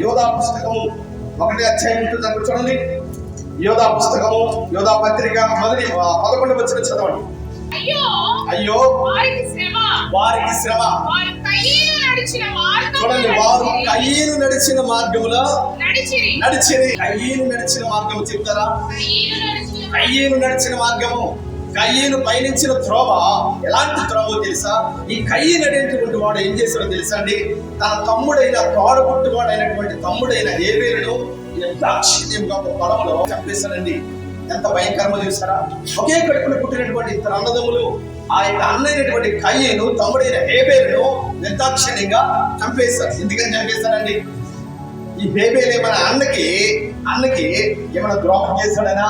యోధా పుస్తకము ఒకటి అధ్యాయం ఉంటుంది అక్కడ చూడండి. యోధా పుస్తకము యోధా పత్రిక మొదటి పదకొండు వచ్చిన చదవండి. అయ్యో! వారికి శ్రమ. చూడండి వారు కయ్యను నడిచిన మార్గములో నడిచిరి. నడిచిరి. కయ్యను నడిచిన మార్గము చెప్తారా? కయ్యను నడిచిన మార్గము. కయ్యను పయనించిన త్రోవ. ఎలాంటి త్రోవ తెలుసా? ఈ కయ్యను అనేటువంటి వాడు ఏం చేశాడో తెలుసా అండి? తన తమ్ముడైన తోడబుట్టువాడు అయినటువంటి తమ్ముడైన ఏబేలను దాక్షిణ్యంగా ఒక పొలంలో చంపేశాడండి. ఎంత భయంకరమో చూసారా ఒకే కడుపున పుట్టినటువంటి ఇద్దరు అన్నదమ్ములు ఆ యొక్క అన్నైనటువంటి కయ్యను తమ్ముడైన హేబేలను నిర్దాక్షిణ్యంగా చంపేశారు. ఎందుకని చంపేశారండి? ఈ బేబేలు ఏమైనా అన్నకి అన్నకి ఏమైనా ద్రోహం చేశాడనా?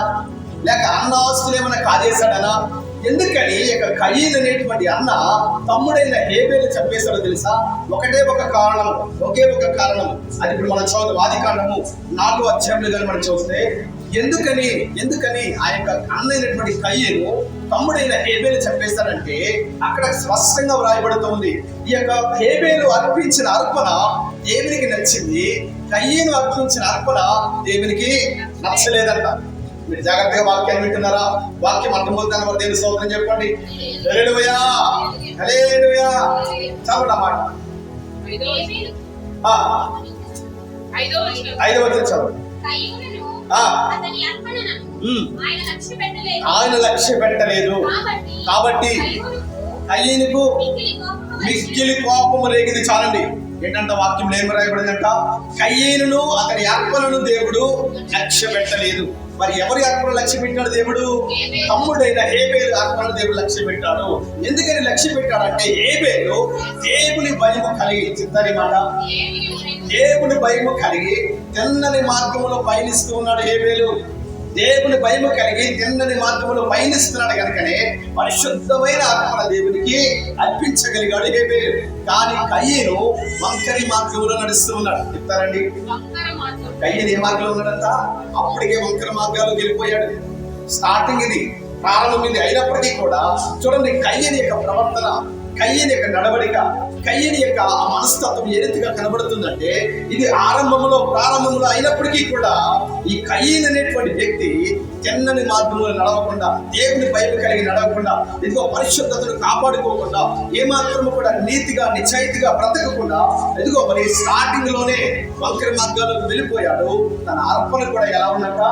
లేక అన్న ఆస్తులు ఏమైనా కాజేశాడనా? ఎందుకని ఈ యొక్క అనేటువంటి అన్న తమ్ముడైన హేబేలు చంపేశాడో తెలుసా? ఒకటే ఒక కారణం ఒకే ఒక కారణం. అది ఇప్పుడు మనం చదువు ఆది కారణము నాలుగు అధ్యాయులు కానీ మనం చూస్తే ఎందుకని ఎందుకని ఆ యొక్క అన్న కయ్యను తమ్ముడైన హేబేలు చంపేశారంటే అక్కడ స్పష్టంగా వ్రాయబడుతుంది. ఈ యొక్క హేబేలు అర్పించిన అర్పణ దేవునికి నచ్చింది. కయ్యను అర్పించిన అర్పణ దేవునికి నచ్చలేదంట. మీరు జాగ్రత్తగా వాక్యాన్ని వింటున్నారా? వాక్యం అర్థమవుతాను మరి దేవుని స్తోత్రం చెప్పండి. చదవండి అన్నమాట. ఐదవ వచనం. చదవండి. ఆయన లక్ష్య పెట్టలేదు. కాబట్టి కయ్యనుకు మిక్కిలి కోపము రేగింది. చాలండి. ఏంటంట వాక్యం ఏం రాయబడిందంట. కయ్యేనును అతని అర్పణను దేవుడు లక్ష్య పెట్టలేదు. మరి ఎవరి ఆత్మను లక్ష్య పెట్టాడు దేవుడు? తమ్ముడైన హేబేలు ఆత్మను దేవుడు లక్ష్య పెట్టాడు. ఎందుకని లక్ష్య పెట్టాడంటే హేబేలు దేవుని భయము కలిగి చిత్తని మాట. దేవుని భయము. కలిగి తెన్నని మార్గంలో పయనిస్తూ ఉన్నాడు హేబేలు. దేవుని భయము కలిగి తిన్నని మార్గంలో పయనిస్తున్నాడు కనుకనే పరిశుద్ధమైన ఆత్మల దేవునికి అర్పించగలిగాడు హేబేలు. కానీ కయ్యను వంకరి మార్గంలో నడుస్తూ ఉన్నాడు. చెప్తారండి? కయ్యను ఏ మార్గంలో ఉన్నాడంట అప్పటికే వంకర మార్గాలు వెళ్ళిపోయాడు. స్టార్టింగ్ ఇది ప్రారంభం ఇది అయినప్పటికీ కూడా చూడండి కయ్యని యొక్క ప్రవర్తన. కయ్యని యొక్క నడవడిక కయ్యని యొక్క ఆ మనస్తత్వం ఏ రీతిగా కనబడుతుందంటే ఇది ఆరంభంలో ప్రారంభంలో అయినప్పటికీ కూడా ఈ కయ్యన్ అనేటువంటి వ్యక్తి తెన్నని మార్గంలో నడవకుండా దేవుని పైపు కలిగి నడవకుండా ఇదిగో పరిశుద్ధతను కాపాడుకోకుండా ఏమాత్రము కూడా నీతిగా నిజాయితీగా బ్రతకకుండా ఇదిగో మరి స్టార్టింగ్లోనే వంకర మార్గాలకు వెళ్ళిపోయాడు. తన అర్పణ కూడా ఎలా ఉన్నట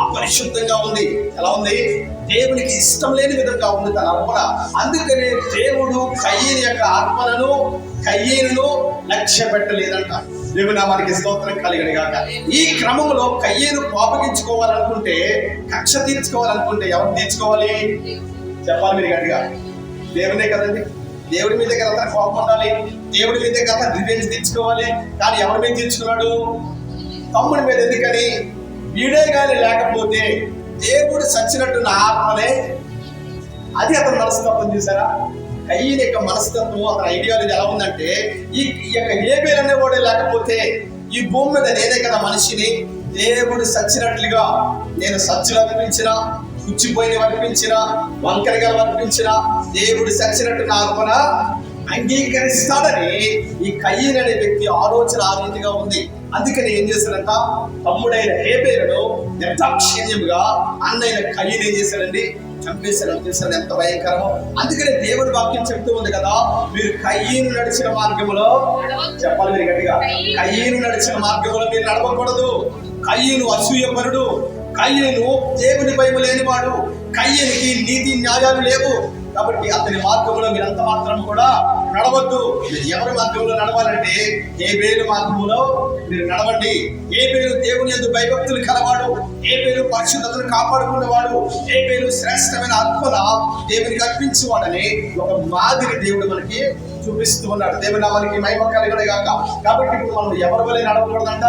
అపరిశుద్ధంగా ఉంది. ఎలా ఉంది? దేవునికి ఇష్టం లేని విధంగా ఉంది తన అర్పణ. అందుకనే దేవుడు కయ్యని యొక్క ఆత్మలను కయ్యను లక్ష్య పెట్టలేదంట దేవుని మనకి స్తోత్రం కలిగని కాక ఈ క్రమంలో కయ్యను కోపగించుకోవాలనుకుంటే కక్ష తీర్చుకోవాలనుకుంటే ఎవరు తీర్చుకోవాలి? చెప్పాలి మీరు గట్టిగా. దేవునే కదండి దేవుడి మీద కదా కోపం ఉండాలి. దేవుడి మీద కదా రివెంజ్ తీర్చుకోవాలి. కానీ ఎవరి మీద తీర్చుకున్నాడు? తమ్ముడి మీద. ఎందుకని? వీడే గాని లేకపోతే దేవుడు చచ్చినట్టున్న ఆత్మనే అది అతను మనస్తత్వం చూసారా? కయ్యని యొక్క మనస్తత్వం అతని ఐడియాలజీ ఎలా ఉందంటే ఈ ఈ యొక్క ఏబేల్ అనేవాడే లేకపోతే ఈ భూమి మీద నేనే కదా మనిషిని దేవుడు సచ్చినట్లుగా నేను సచ్చులు అర్పించిన పుచ్చిపోయిన అర్పించిన వంకరగా అర్పించిన దేవుడు సచ్చినట్టు నా అర్పణ అంగీకరిస్తాడని ఈ కయ్యన్ అనే వ్యక్తి ఆలోచన ఆ రీతిగా ఉంది. అందుకని ఏం చేశారంట తమ్ముడైన హేబేలను నిర్దాక్షిణ్యముగా అన్నైన కయ్యన్ ఏం చేశారండి చంపేశాడు చేశారు ఎంత భయంకరమో. అందుకనే దేవుడి వాక్యం చెప్తూ ఉంది కదా మీరు కయ్యను నడిచిన మార్గములో చెప్పాలి మీరు గట్టిగా. కయ్యను నడిచిన మార్గంలో మీరు నడవకూడదు. కయ్యను అసూయపరుడు. కయ్యను దేవుని భయము లేనివాడు. కయ్యనికి నీతి న్యాయాలు లేవు. కాబట్టి అతని మార్గంలో మీరు అంత మాత్రం కూడా నడవద్దు. ఎవరి మార్గంలో నడవాలంటే ఏ పేరు మార్గంలో మీరు నడవండి. ఏ పేరు దేవుని ఎందు భయభక్తులు కలవాడు ఏ పేరు పరిశుద్ధతను కాపాడుకునేవాడు ఏ పేరు శ్రేష్టమైన అర్పణ దేవునికి అర్పించేవాడని ఒక మాదిరి దేవుడు మనకి చూపిస్తూ ఉన్నాడు. దేవుని నామానికి మహిమ కలిగిన గాక కాబట్టి ఇప్పుడు మనం ఎవరి వలె నడవకూడదంట.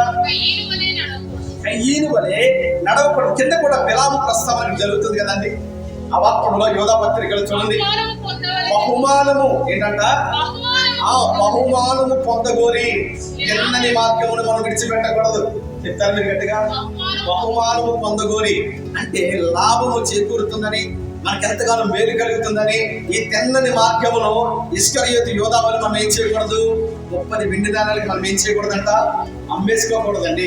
ఈయన వలె నడవకూడదు. కింద కూడా బిలాము ప్రస్తావన జరుగుతుంది కదండి. ఆ వాక్యంలో యోధా పత్రికలు చూడండి. బహుమానము ఏంటంట? ఆ బహుమానము పొందగోరి ఎన్నని మార్గమును మనం విడిచిపెట్టకూడదు. చెప్తారు మీరు గట్టిగా? బహుమానము. పొందగోరి. అంటే లాభము చేకూరుతుందని మనకెంతగానో మేలు కలుగుతుందని ఈ తెన్నని మార్గమును ఇస్కరియోతు యోధావని మనం ఏం చేయకూడదు? ముప్పది వెండి దానాలకి మనం ఏం చేయకూడదంట? అమ్మేసుకోకూడదండి.